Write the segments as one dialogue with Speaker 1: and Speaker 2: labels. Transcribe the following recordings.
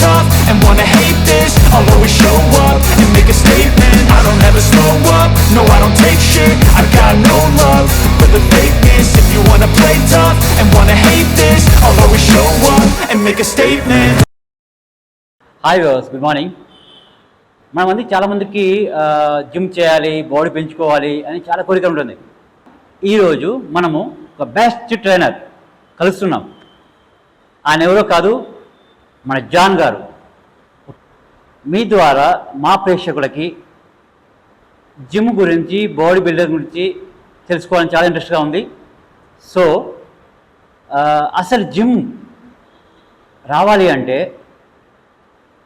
Speaker 1: tough and wanna hate this I'll always show up and make a statement I don't ever slow up, no I don't take shit I've got no love for the fakeness If you wanna play tough and wanna hate this I'll always show up and make a statement
Speaker 2: hi viewers good morning మన మంది చాలామందికి gym చేయాలి body పెంచుకోవాలి అని చాలా కోరిక ఉంటుంది ఈరోజు మనము ఒక బెస్ట్ ట్రైనర్ కలుస్తున్నాం ఆయన ఎవరో కాదు మన జాన్ గారు మీ ద్వారా మా ప్రేక్షకులకి జిమ్ గురించి బాడీ బిల్డర్ గురించి తెలుసుకోవాలని చాలా ఇంట్రెస్ట్గా ఉంది. సో అసలు జిమ్ రావాలి అంటే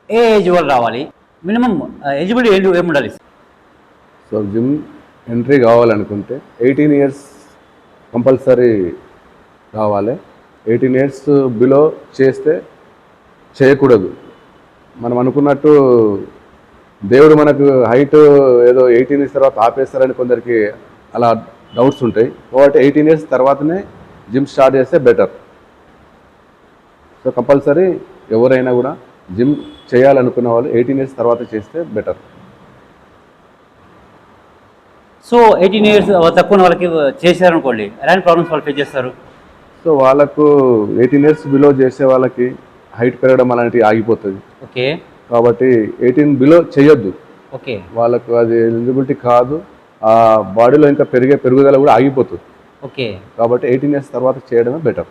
Speaker 2: ఏ ఏజ్ వాళ్ళు రావాలి? మినిమం ఎలిజిబిలిటీ ఏం ఏమి ఉండాలి
Speaker 3: సో జిమ్ ఎంట్రీ కావాలనుకుంటే ఎయిటీన్ ఇయర్స్ కంపల్సరీ కావాలి ఎయిటీన్ ఇయర్స్ బిలో చేస్తే చేయకూడదు. మనం అనుకున్నట్టు దేవుడు మనకు హైట్ ఏదో ఎయిటీన్ ఇయర్స్ తర్వాత ఆపేస్తారని కొందరికి అలా డౌట్స్ ఉంటాయి. కాబట్టి ఎయిటీన్ ఇయర్స్ తర్వాతనే జిమ్ స్టార్ట్ చేస్తే బెటర్. సో కంపల్సరీ ఎవరైనా కూడా జిమ్ చేయాలనుకున్న వాళ్ళు ఎయిటీన్ ఇయర్స్ తర్వాత చేస్తే బెటర్.
Speaker 2: సో ఎయిటీన్ ఇయర్స్ తక్కువ వాళ్ళకి చేశారనుకోండి ఎలాంటి ప్రాబ్లమ్స్ వాళ్ళు ఫేస్ చేస్తారు?
Speaker 3: సో వాళ్ళకు ఎయిటీన్ ఇయర్స్ బిలో చేసే వాళ్ళకి హైట్ పెరగడం అలాంటివి ఆగిపోతుంది.
Speaker 2: ఓకే.
Speaker 3: కాబట్టి ఎయిటీన్ బిలో చేయొద్దు
Speaker 2: ఓకే.
Speaker 3: వాళ్ళకు అది ఎలిజిబిలిటీ కాదు. ఆ బాడీలో ఇంకా పెరిగే పెరుగుదల కూడా ఆగిపోతుంది.
Speaker 2: ఓకే.
Speaker 3: కాబట్టి ఎయిటీన్ ఇయర్స్ తర్వాత చేయడమే better.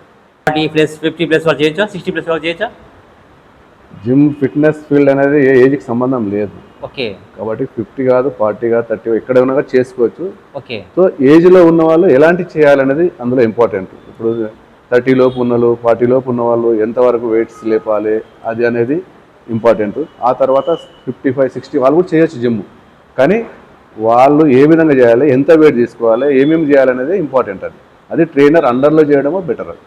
Speaker 2: Forty plus fifty plus వాళ్ళు చేయొచ్చా? సిక్స్టీ ప్లస్ వాళ్ళు చేయొచ్చా?
Speaker 3: జిమ్ ఫిట్నెస్ ఫీల్డ్ అనేది ఏ ఏజ్కి సంబంధం లేదు.
Speaker 2: ఓకే.
Speaker 3: కాబట్టి ఫిఫ్టీ కాదు ఫార్టీ కాదు థర్టీ ఎక్కడ ఉన్నా చేసుకోవచ్చు.
Speaker 2: ఓకే.
Speaker 3: సో ఏజ్లో ఉన్న వాళ్ళు ఎలాంటి చేయాలనేది అందులో ఇంపార్టెంట్. ఇప్పుడు థర్టీ లోపు ఉన్నలు ఫార్టీ లోపు ఉన్న వాళ్ళు ఎంతవరకు వెయిట్స్ లేపాలి అది అనేది ఇంపార్టెంట్ ఆ తర్వాత ఫిఫ్టీ ఫైవ్ సిక్స్టీ వాళ్ళు కూడా చేయొచ్చు జిమ్ కానీ వాళ్ళు ఏ విధంగా చేయాలి ఎంత వెయిట్ తీసుకోవాలి ఏమేమి చేయాలనేది ఇంపార్టెంట్ అది. అది ట్రైనర్ అండర్లో చేయడమో బెటర్ అది.